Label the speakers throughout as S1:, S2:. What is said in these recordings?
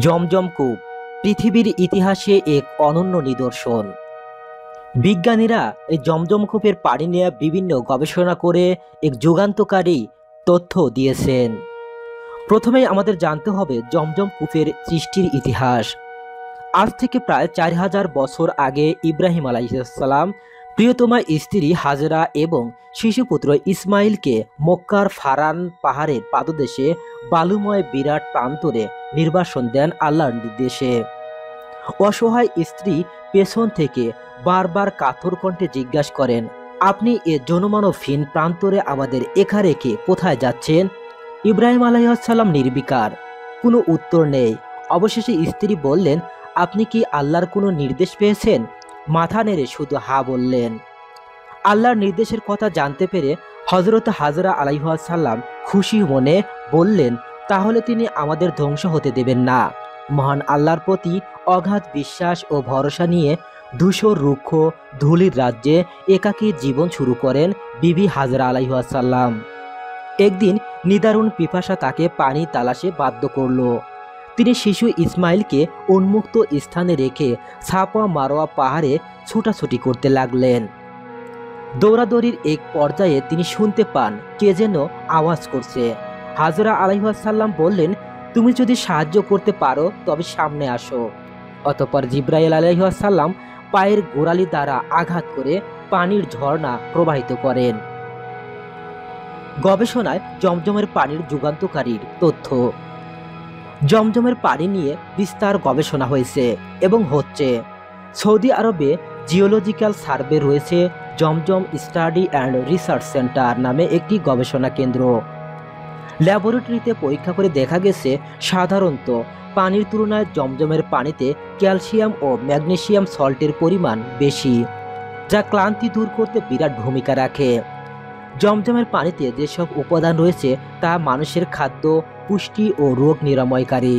S1: জমজম কূপ, পৃথিবীর ইতিহাসে এক অনন্য নিদর্শন। বিজ্ঞানীরা এই জমজম কূপের পানি নিয়ে বিভিন্ন গবেষণা করে এক যুগান্তকারী তথ্য দিয়েছেন। প্রথমেই আমাদের জানতে হবে জমজম কূপের সৃষ্টির ইতিহাস। আজ থেকে প্রায় চার হাজার বছর আগে ইব্রাহিম আলাইসাল্লাম প্রিয়তমা স্ত্রী হাজরা এবং শিশুপুত্র ইসমাইলকে মক্কার ফারান পাহাড়ের পাদদেশে বালুময় বিরাট প্রান্তরে নির্বাসন দেন আল্লাহর নির্দেশে। অসহায় স্ত্রী পেছন থেকে বারবার কাতর কণ্ঠে জিজ্ঞাসা করেন, আপনি এ জনমানবহীন প্রান্তরে আমাদের একা রেখে কোথায় যাচ্ছেন? ইব্রাহিম আলাইসাল্লাম নির্বিকার, কোনো উত্তর নেই। অবশেষে স্ত্রী বললেন, আপনি কি আল্লাহর কোনো নির্দেশ পেয়েছেন? মাথা নেড়ে শুধু হা বললেন, আল্লাহর নির্দেশের কথা জানতে পেরে হজরত হাজরা আলাইহাসাল্লাম খুশি মনে বললেন, তাহলে তিনি আমাদের ধ্বংস হতে দেবেন না। মহান আল্লাহর প্রতি অগাধ বিশ্বাস ও ভরসা নিয়ে ধূসর রুক্ষ ধুলির রাজ্যে একাকী জীবন শুরু করেন বিবি হাজরা আলাইহাসাল্লাম একদিন নিদারুণ পিপাসা তাকে পানি তালাশে বাধ্য করল। তিনি শিশু ইসমাইলকে উন্মুক্ত স্থানে রেখে ছাপা মারোয়া পাহাড়ে ছোটাছুটি করতে লাগলেন। দৌড়াদৌড়ির এক পর্যায়ে তিনি শুনতে পান কে যেন আওয়াজ করছে। হাজরা আলাইহাসাল্লাম বললেন, তুমি যদি সাহায্য করতে পারো, তবে সামনে আসো। অতপর জিব্রাইল আলাইহাসাল্লাম পায়ের গোড়ালি দ্বারা আঘাত করে পানির ঝর্ণা প্রবাহিত করেন। গবেষণায় জমজমের পানির যুগান্তকারীর তথ্য জমজমের পানি নিয়ে বিস্তার গবেষণা হয়েছে এবং হচ্ছে। সৌদি আরবে জিওলজিক্যাল সার্ভে রয়েছে Zamzam study and research centre নামে একটি গবেষণা কেন্দ্র। ল্যাবরেটরিতে পরীক্ষা করে দেখা গেছে, সাধারণত পানির তুলনায় জমজমের পানিতে ক্যালসিয়াম ও ম্যাগনেসিয়াম সল্টের পরিমাণ বেশি, যা ক্লান্তি দূর করতে বিরাট ভূমিকা রাখে। জমজমের পানিতে যেসব উপাদান রয়েছে তা মানুষের খাদ্য, পুষ্টি ও রোগ নিরাময়কারী।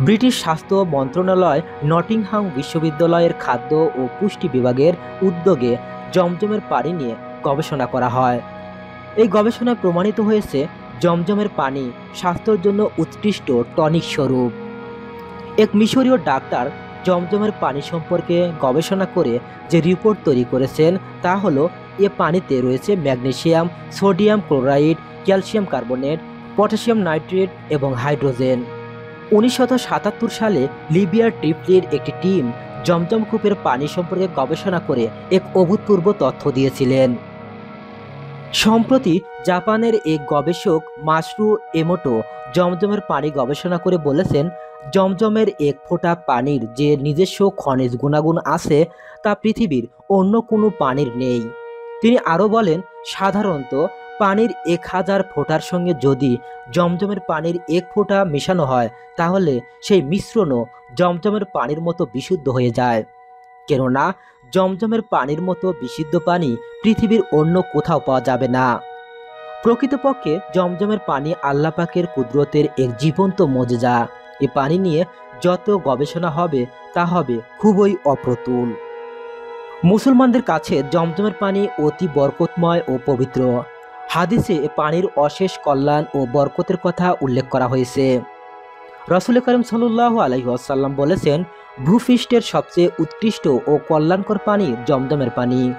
S1: ব্রিটিশ স্বাস্থ্য মন্ত্রণালয় নটিংহাম বিশ্ববিদ্যালয়ের খাদ্য ও পুষ্টি বিভাগের উদ্যোগে জমজমের পানি নিয়ে গবেষণা করা হয়। এই গবেষণায় প্রমাণিত হয়েছে, জমজমের পানি স্বাস্থ্যের জন্য উৎকৃষ্ট টনিক স্বরূপ। এক মিশরীয় ডাক্তার জমজমের পানি সম্পর্কে গবেষণা করে যে রিপোর্ট তৈরি করেছেন তা হলো এ পানিতে রয়েছে magnesium, sodium chloride, calcium carbonate, potassium nitrate এবং হাইড্রোজেন। উনিশশো সাতাত্তর সালে লিবিয়ার ট্রিপলির একটি টিম জমজম কূপের পানি সম্পর্কে গবেষণা করে এক অভূতপূর্ব তথ্য দিয়েছিলেন। সম্প্রতি জাপানের এক গবেষক মাসরু এমোটো জমজমের পানি গবেষণা করে বলেছেন, জমজমের এক ফোঁটা পানির যে নিজস্ব খনিজ গুণাগুণ আছে তা পৃথিবীর অন্য কোনো পানির নেই। তিনি আরও বলেন, সাধারণত পানির এক হাজার ফোঁটার সঙ্গে যদি জমজমের পানির এক ফোঁটা মেশানো হয়, তাহলে সেই মিশ্রণও জমজমের পানির মতো বিশুদ্ধ হয়ে যায়। কেননা, জমজমের পানির মতো বিশুদ্ধ পানি পৃথিবীর অন্য কোথাও পাওয়া যাবে না। প্রকৃতপক্ষে জমজমের পানি আল্লাপাকের কুদরতের এক জীবন্ত মজেজা এ পানি নিয়ে যত গবেষণা হবে, তা হবে খুবই অপ্রতুল। মুসলমানদের কাছে জমজমের পানি অতি বরকতময় ও পবিত্র। হাদিসে পানির অশেষ কল্যাণ ও বরকতের কথা উল্লেখ করা হয়েছে। রসুল করিম সাল্লাহ আলহিহাসাল্লাম বলেছেন, ভূপৃষ্ঠের সবচেয়ে উৎকৃষ্ট ও কল্যাণকর পানি জমজমের পানি।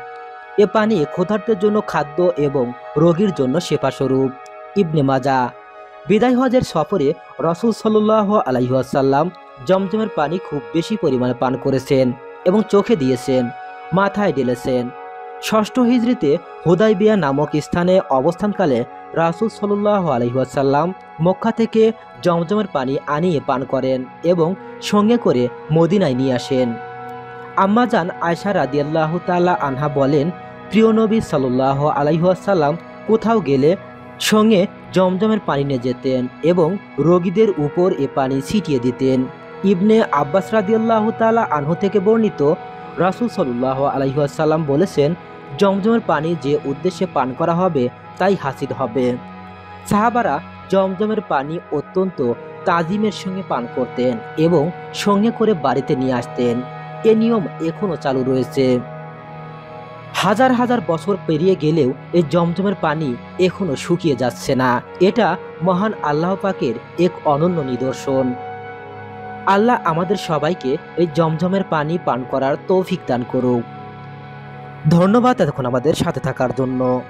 S1: এ পানি ক্ষুধার্তের জন্য খাদ্য এবং রোগীর জন্য সেপাস্বরূপ ইবনে মাজা বিদায় হজের সফরে রসুল সাল্লাহ আলাইহাসাল্লাম জমজমের পানি খুব বেশি পরিমাণে পান করেছেন এবং চোখে দিয়েছেন। মাথায় ঢেলেছেন। ষষ্ঠ হিজড়িতে হুদাইবিয়া নামক স্থানে অবস্থানকালে রাসুল সাল্লাহ আলহিহাসাল্লাম মক্কা থেকে জমজমের পানি আনিয়ে পান করেন এবং সঙ্গে করে মদিনায় নিয়ে আসেন। আম্মাজান আয়সা রাদিয়াল্লাহ তাল্লাহ আনহা বলেন, প্রিয় নবী সাল্লাহ আলাইহাসাল্লাম কোথাও গেলে সঙ্গে জমজমের পানি নিয়ে যেতেন এবং রোগীদের উপর এ পানি ছিটিয়ে দিতেন। ইবনে আব্বাস রাদিয়াল্লাহ তালা আনহু থেকে বর্ণিত রাসুল সাল্লাহ আলহিহাসাল্লাম বলেছেন, জমজমের পানি যে উদ্দেশ্যে পান করা হবে, তাই হাসিল হবে। সাহাবারা জমজমের পানি অত্যন্ত তাজিমের সঙ্গে পান করতেন এবং সঙ্গে করে বাড়িতে নিয়ে আসতেন। এ নিয়ম এখনও চালু রয়েছে। হাজার হাজার বছর পেরিয়ে গেলেও এই জমজমের পানি এখনও শুকিয়ে যাচ্ছে না। এটা মহান আল্লাহ পাকের এক অনন্য নিদর্শন। আল্লাহ আমাদের সবাইকে এই জমজমের পানি পান করার তৌফিক দান করুক। ধন্যবাদ এতক্ষণ আমাদের সাথে থাকার জন্য।